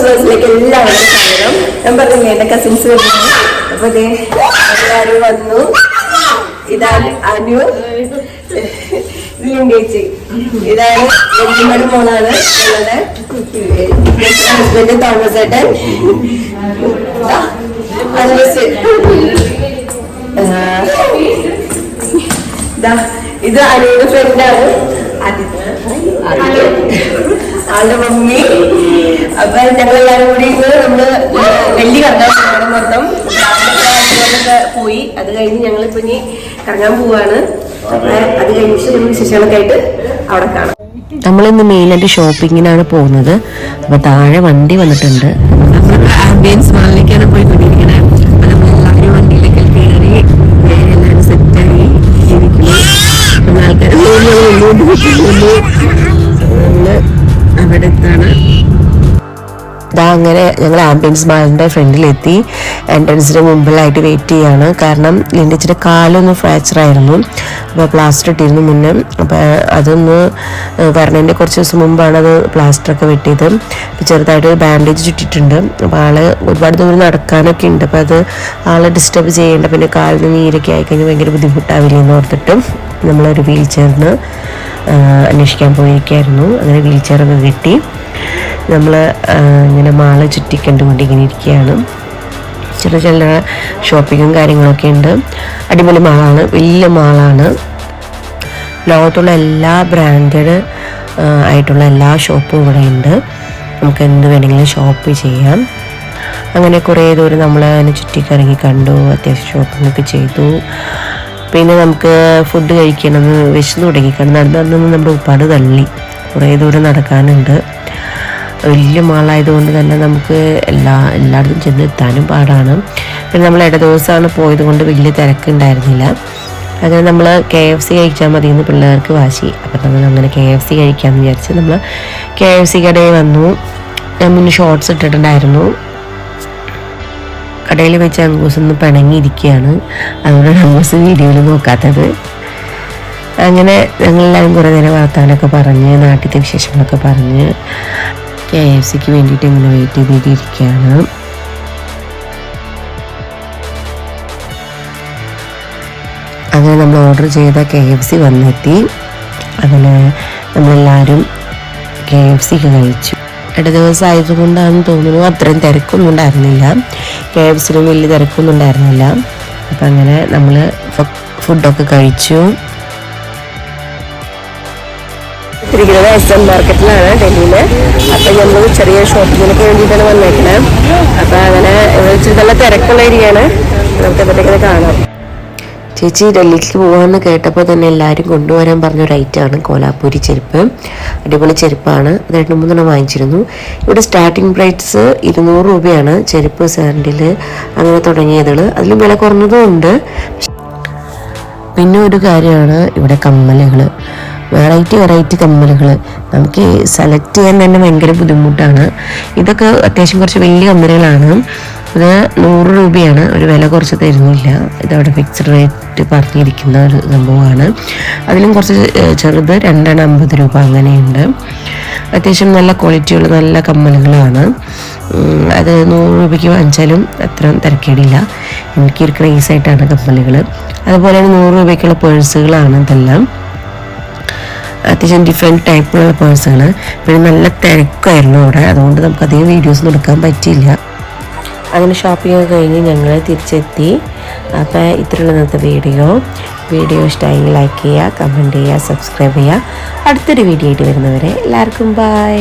ബസ്സിലേക്ക് എല്ലാവരും സ്വാഗതം. ഞാൻ പറഞ്ഞില്ലേ എന്റെ കസിൻസ് വരുന്നു. അപ്പൊ ദേ എല്ലാവരും വന്നു. ഇതാണ് അനു. ചേച്ചി. ഇതാണ് വെല്ലിമയുടെ മോളാണ് ഞങ്ങളുടെ ഹസ്ബൻഡ് തോമസ് ഏട്ടൻ ഇത് അനിയുടെ ഫ്രണ്ടാണ് ആളുടെ മമ്മി. അപ്പൊ ഞങ്ങളെല്ലാരും കൂടി ഇന്ന് നമ്മൾ വെള്ളി കറങ്ങാൻ മൊത്തം. പോയി. അത് കഴിഞ്ഞ് ഞങ്ങൾ ഇപ്പൊ ഇനി കറങ്ങാൻ പോവാണ്. അത്. കഴിഞ്ഞിട്ട് നമ്മൾ വിശേഷങ്ങളൊക്കെ ആയിട്ട് അവിടെ കാണാം. നമ്മളിന്ന് മെയിനായിട്ട് ഷോപ്പിങ്ങിനാണ് പോകുന്നത്. അപ്പൊ താഴെ വണ്ടി വന്നിട്ടുണ്ട്. ആംബിയൻസ് മാളിലേക്കാണ് പോയിക്കൊണ്ടിരിക്കുന്നത്. പോകുന്നു നമ്മൾ അവിടെ ഇതാ അങ്ങനെ ഞങ്ങൾ ആംബുലൻസ് മാളിന്റെ ഫ്രണ്ടിലെത്തി. എൻട്രൻസിന് മുമ്പിലായിട്ട് വെയിറ്റ് ചെയ്യാണ്. കാരണം ലിൻഡിച്ചിന്റെ കാലൊന്ന് ഫ്രാക്ചർ ആയിരുന്നു. അപ്പോൾ പ്ലാസ്റ്റർ ഇട്ടിരുന്നു മുന്നേ. അപ്പോൾ അതൊന്ന് വരണതിന്റെ കുറച്ച് ദിവസം മുമ്പാണ് അത് പ്ലാസ്റ്ററൊക്കെ വെട്ടിയത്. അപ്പോൾ ചെറുതായിട്ട് ബാൻഡേജ് ചുറ്റിയിട്ടുണ്ട്. അപ്പോൾ ആൾ ഒരുപാട് ദൂരം നടക്കാനൊക്കെ ഉണ്ട്. അപ്പോൾ അത് ആളെ ഡിസ്റ്റർബ് ചെയ്യേണ്ട. പിന്നെ കാലിന് നീരൊക്കെ ആയിക്കഴിഞ്ഞാൽ ഭയങ്കര ബുദ്ധിമുട്ടാവില്ലേ എന്ന് ഓർത്തിട്ട് നമ്മളൊരു വീൽ ചെയറിന് അന്വേഷിക്കാൻ പോയിരിക്കായിരുന്നു അങ്ങനെ വീൽ ചെയറൊക്കെ കിട്ടി. നമ്മൾ ഇങ്ങനെ മാള ചുറ്റി കണ്ടുകൊണ്ട് ഇങ്ങനെ ഇരിക്കുകയാണ്. ചെറിയ ചില ഷോപ്പിങ്ങും കാര്യങ്ങളൊക്കെ ഉണ്ട്. അടിപൊളി മാളാണ് വലിയ മാളാണ്. ലോകത്തുള്ള എല്ലാ ബ്രാൻഡഡ് ആയിട്ടുള്ള എല്ലാ ഷോപ്പും ഇവിടെ ഉണ്ട്. നമുക്ക് എന്ത് വേണമെങ്കിലും ഷോപ്പ് ചെയ്യാം. അങ്ങനെ കുറേ ദൂരം നമ്മൾ അതിനെ ചുറ്റിക്കറങ്ങി കണ്ടു അത്യാവശ്യം ഷോപ്പിംഗ് ഒക്കെ ചെയ്തു. പിന്നെ നമുക്ക് ഫുഡ് കഴിക്കണമെന്ന് വിശന്ന് തുടങ്ങി. നടന്ന് നമ്മുടെ ഉപ്പാട് തള്ളി. കുറേ ദൂരം നടക്കാനുണ്ട്. വലിയ മാളായതുകൊണ്ട് തന്നെ നമുക്ക് എല്ലാ എല്ലായിടത്തും ചെന്ന് എത്താനും പാടാണ്. പിന്നെ നമ്മൾ ഇട ദിവസമാണ് പോയത് കൊണ്ട് വലിയ തിരക്കുണ്ടായിരുന്നില്ല. അങ്ങനെ നമ്മൾ കെ എഫ് സി കഴിച്ചാൽ മതി എന്ന് പിള്ളേർക്ക് വാശി. അപ്പം നമ്മൾ അങ്ങനെ കെ എഫ് സി കഴിക്കാമെന്ന് വിചാരിച്ച് നമ്മൾ കെ എഫ് സി കടയിൽ വന്നു. ഞാൻ മുന്നേ ഷോർട്സ് ഇട്ടിട്ടുണ്ടായിരുന്നു. കടയിൽ വെച്ച് അങ്കൂസ് ഒന്ന് പിണങ്ങിയിരിക്കുകയാണ്. അതുകൊണ്ടാണ് അങ്കൂസ് വീഡിയോയിൽ നോക്കാത്തത്. അങ്ങനെ ഞങ്ങളെല്ലാവരും കുറേ നേരം വർത്താനൊക്കെ പറഞ്ഞ് നാട്ടിലത്തെ വിശേഷങ്ങളൊക്കെ പറഞ്ഞ്. കെ എഫ് സിക്ക് വേണ്ടിയിട്ട് ഇങ്ങനെ വെയിറ്റ് ചെയ്തിട്ടിരിക്കുകയാണ് അങ്ങനെ നമ്മൾ ഓർഡർ ചെയ്ത കെ എഫ് സി വന്നെത്തി. അങ്ങനെ നമ്മളെല്ലാവരും കെ എഫ് സി കഴിച്ചു. ഇട ദിവസം ആയതുകൊണ്ടാണെന്ന് തോന്നുന്നു അത്രയും തിരക്കൊന്നും ഉണ്ടായിരുന്നില്ല. കെ എഫ് സിയിലും വലിയ തിരക്കൊന്നും ഉണ്ടായിരുന്നില്ല. അപ്പം അങ്ങനെ നമ്മൾ ഫുഡൊക്കെ കഴിച്ചു. ഇരിക്കുന്നത് എസ് എം മാർക്കറ്റിലാണ് ഡൽഹിയിൽ അപ്പം നമ്മൾ ചെറിയ ഷോപ്പിങ്ങിനൊക്കെ വേണ്ടിയിട്ടാണ് വന്നേക്കുന്നത് അപ്പം അങ്ങനെ ഇച്ചിരി നല്ല തിരക്കുള്ള ഏരിയയാണ്. നമുക്ക് എന്തൊക്കെ കാണാം. ചേച്ചി ഡൽഹിക്ക് പോകാമെന്ന് കേട്ടപ്പോൾ തന്നെ എല്ലാവരും കൊണ്ടുവരാൻ പറഞ്ഞൊരു ഐറ്റമാണ് കോലാപ്പൂരി ചെരുപ്പ്. അടിപൊളി ചെരുപ്പാണ്. അത് രണ്ട് മൂന്നെണ്ണം വാങ്ങിച്ചിരുന്നു. ഇവിടെ സ്റ്റാർട്ടിംഗ് പ്രൈസ് ഇരുന്നൂറ് രൂപയാണ് ചെരുപ്പ് സാൻഡിൽ അങ്ങനെ തുടങ്ങിയതുകൾ അതിൽ വില കുറഞ്ഞതും ഉണ്ട്. പിന്നെ ഒരു കാര്യമാണ് ഇവിടെ കമ്മലുകൾ വെറൈറ്റി വെറൈറ്റി കമ്മലുകൾ നമുക്ക് സെലക്ട് ചെയ്യാൻ തന്നെ ഭയങ്കര ബുദ്ധിമുട്ടാണ്. ഇതൊക്കെ അത്യാവശ്യം കുറച്ച് വലിയ കമ്മലുകളാണ്. ഇത് നൂറ് രൂപയാണ്. ഒരു വില കുറച്ച് തരുന്നില്ല. ഇതവിടെ ഫിക്സ്ഡ് റേറ്റ് പറഞ്ഞിരിക്കുന്ന ഒരു സംഭവമാണ്. അതിലും കുറച്ച് ചെറുത് രണ്ടെണ്ണം അമ്പത് രൂപ അങ്ങനെയുണ്ട്. അത്യാവശ്യം നല്ല ക്വാളിറ്റിയുള്ള നല്ല കമ്മലുകളാണ്. അത് നൂറ് രൂപയ്ക്ക് വാങ്ങിച്ചാലും അത്ര തിരക്കേടില്ല. എനിക്കൊരു ക്രേസ് ആയിട്ടാണ് കമ്മലുകൾ അതുപോലെ നൂറ് രൂപയ്ക്കുള്ള പേഴ്സുകളാണ് ഇതെല്ലാം. അത്യാവശ്യം ഡിഫറെന്റ് ടൈപ്പിലുള്ള പേഴ്സാണ് പിന്നെ നല്ല തിരക്കായിരുന്നു അവിടെ. അതുകൊണ്ട് നമുക്ക് അധികം വീഡിയോസ് എടുക്കാൻ പറ്റിയില്ല. അങ്ങനെ ഷോപ്പിംഗ് ഒക്കെ കഴിഞ്ഞ് ഞങ്ങൾ തിരിച്ചെത്തി. അപ്പോൾ ഇത്രയുള്ള ഇന്നത്തെ വീഡിയോ വീഡിയോ ഇഷ്ടമായി ലൈക്ക് ചെയ്യുക കമന്റ് ചെയ്യുക സബ്സ്ക്രൈബ് ചെയ്യുക. അടുത്തൊരു വീഡിയോ ആയിട്ട് വരുന്നവരെ എല്ലാവർക്കും ബൈ